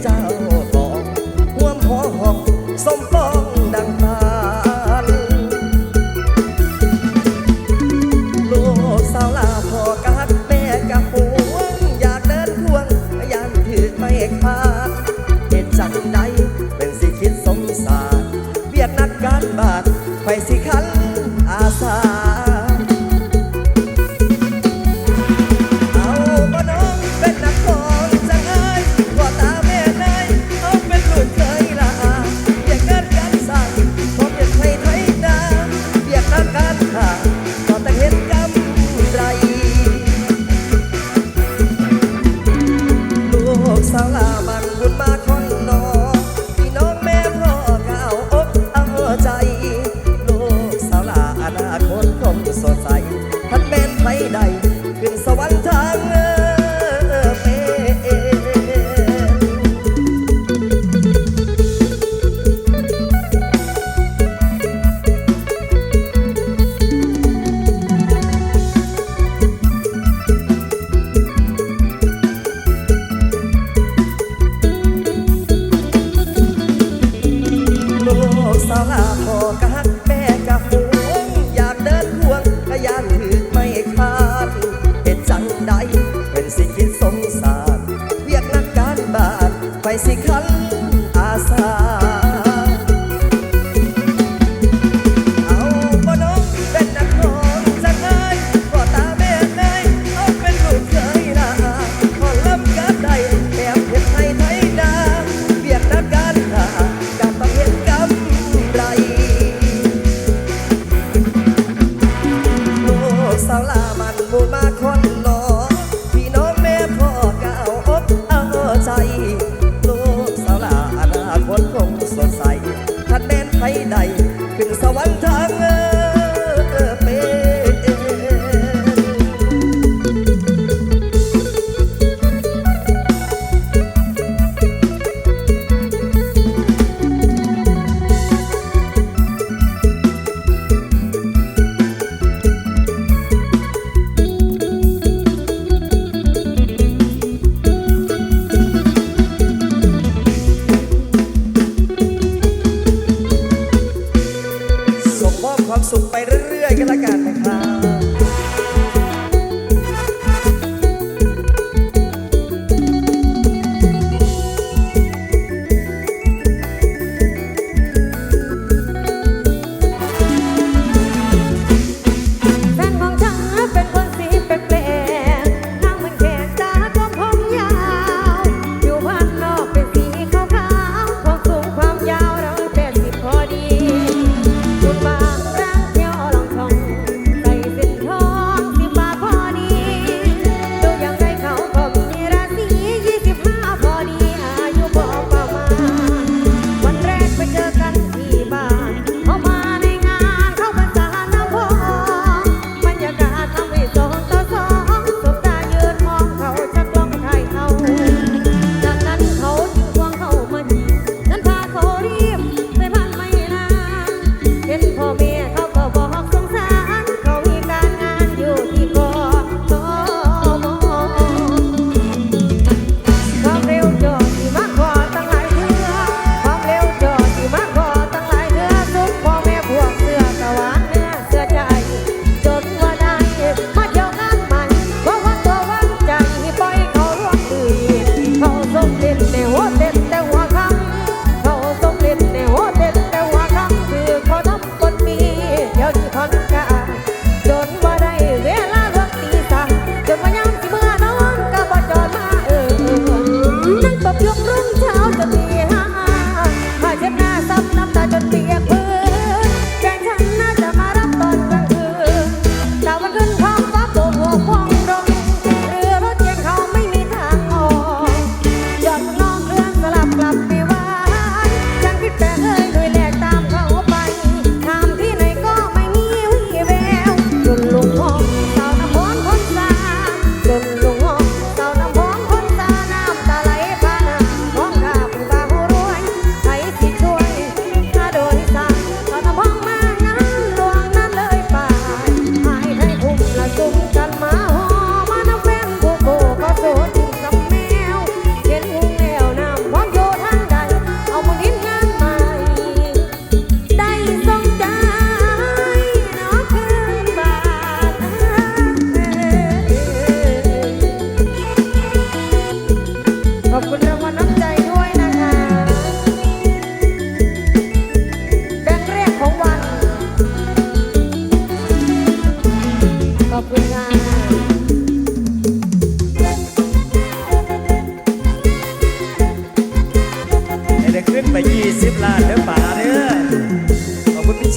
走 สลงอาพอกักแม่ สุขไปเรื่อยๆกันละกันนะครับ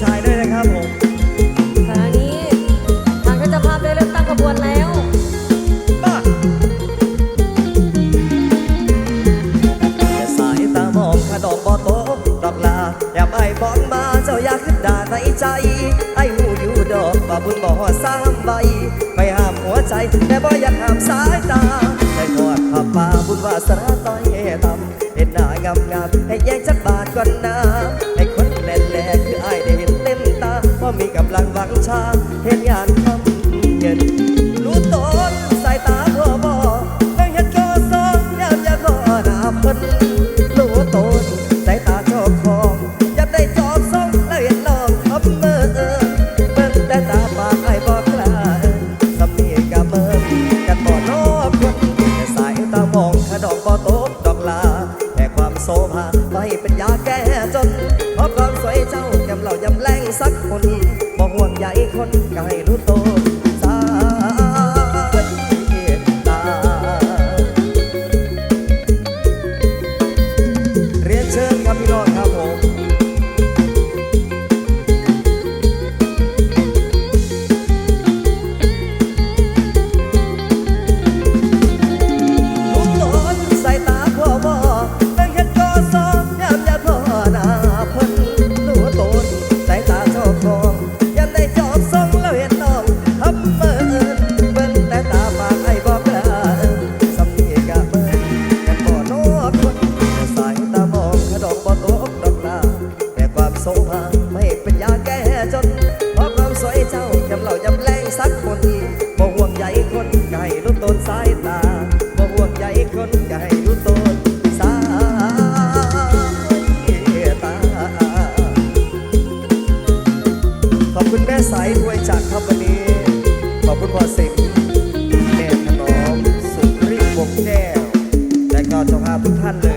ชายด้วยนะครับผมขณะนี้ทางท่านเจ้าภาพได้เริ่มตั้งขบวนแล้วบ้าแต่สายตามองขนมบ่โตกดอกลาอย่าไปบ้องมาเจ้าอยากขึ้นด่าในใจ ไอ้หูอยู่ดอกว่าบุญบ่สามใบไปห้ามหัวใจ แต่บ่อยากห้ามสายตาได้กอดขับป่าบุญวาสนาต้อยต่ำเห็นหน้างามงามๆให้แยกจักบาทก่อนนะให้คนแหล่แห รักลาแต่ความโสงพาไม่เป็นยาแก้จน เพราะความสวยเจ้ายำเหล่าจำแรงสักคนบ่ห่วงใหญ่คนไก่รู้ต้นสายตาบ่ห่วงใหญ่คนไก่รู้ต้นสายตา ขอบคุณแม่สายรวยจากครับวันนี้ ขอบคุณพ่อสิงแม่ถนอมสุรีวงแก้วและก็จ้าาทุกท่านเลย